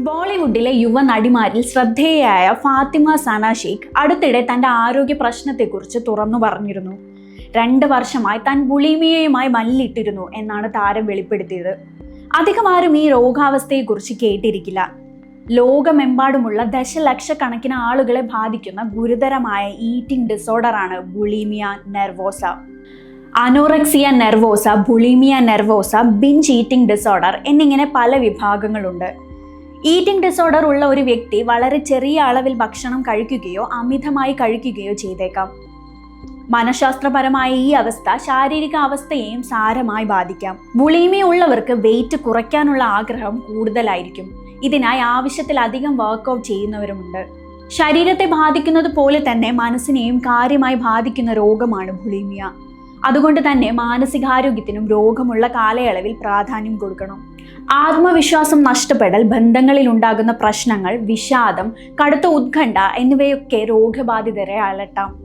ബോളിവുഡിലെ യുവ നടിമാരിൽ ശ്രദ്ധേയയായ ഫാത്തിമ സാന ഷെയ്ഖ് അടുത്തിടെ തന്റെ ആരോഗ്യ പ്രശ്നത്തെക്കുറിച്ച് തുറന്നു പറഞ്ഞിരുന്നു. രണ്ട് വർഷമായി താൻ ബുളിമിയയുമായി മല്ലിട്ടിരുന്നു എന്നാണ് താരം വെളിപ്പെടുത്തിയത്. അധികം ആരും ഈ രോഗാവസ്ഥയെക്കുറിച്ച് കേട്ടിരിക്കില്ല. ലോകമെമ്പാടുമുള്ള ദശലക്ഷക്കണക്കിന് ആളുകളെ ബാധിക്കുന്ന ഗുരുതരമായ eating ഡിസോർഡറാണ് bulimia nervosa. Anorexia nervosa bulimia nervosa binge eating disorder എന്നിങ്ങനെ പല വിഭാഗങ്ങളുണ്ട്. ഈറ്റിംഗ് ഡിസോർഡർ ഉള്ള ഒരു വ്യക്തി വളരെ ചെറിയ അളവിൽ ഭക്ഷണം കഴിക്കുകയോ അമിതമായി കഴിക്കുകയോ ചെയ്തേക്കാം. മനഃശാസ്ത്രപരമായ ഈ അവസ്ഥ ശാരീരിക അവസ്ഥയെയും സാരമായി ബാധിക്കാം. ബുളിമിയ ഉള്ളവർക്ക് വെയിറ്റ് കുറയ്ക്കാനുള്ള ആഗ്രഹം കൂടുതലായിരിക്കും. ഇതിനായി ആവശ്യത്തിലധികം വർക്ക്ഔട്ട് ചെയ്യുന്നവരുമുണ്ട്. ശരീരത്തെ ബാധിക്കുന്നത് പോലെ തന്നെ മനസ്സിനെയും കാര്യമായി ബാധിക്കുന്ന രോഗമാണ് ബുളീമിയ അതുകൊണ്ട് തന്നെ മാനസികാരോഗ്യത്തിനും രോഗമുള്ള കാലയളവിൽ പ്രാധാന്യം കൊടുക്കണം. ആത്മവിശ്വാസം നഷ്ടപ്പെടൽ ബന്ധങ്ങളിൽ ഉണ്ടാകുന്ന പ്രശ്നങ്ങൾ വിഷാദം കടുത്ത ഉത്കണ്ഠ എന്നിവയൊക്കെ രോഗബാധിതരെ അലട്ടാം.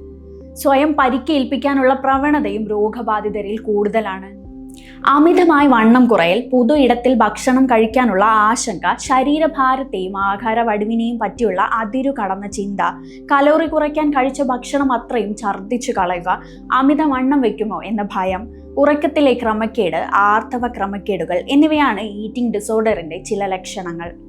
സ്വയം പരിക്കേൽപ്പിക്കാനുള്ള പ്രവണതയും രോഗബാധിതരിൽ കൂടുതലാണ്. അമിതമായി വണ്ണം കുറയൽ പുതു ഇടത്തിൽ ഭക്ഷണം കഴിക്കാനുള്ള ആശങ്ക ശരീരഭാരത്തെയും ആഹാര വടിവിനെയും പറ്റിയുള്ള അതിരു കടന്ന ചിന്ത കലോറി കുറയ്ക്കാൻ കഴിച്ച ഭക്ഷണം അത്രയും ഛർദ്ദിച്ചു കളയുക അമിത വണ്ണം വെക്കുമോ എന്ന ഭയം ഉറക്കത്തിലെ ക്രമക്കേട് ആർത്തവ ക്രമക്കേടുകൾ എന്നിവയാണ് ഈറ്റിംഗ് ഡിസോർഡറിന്റെ ചില ലക്ഷണങ്ങൾ.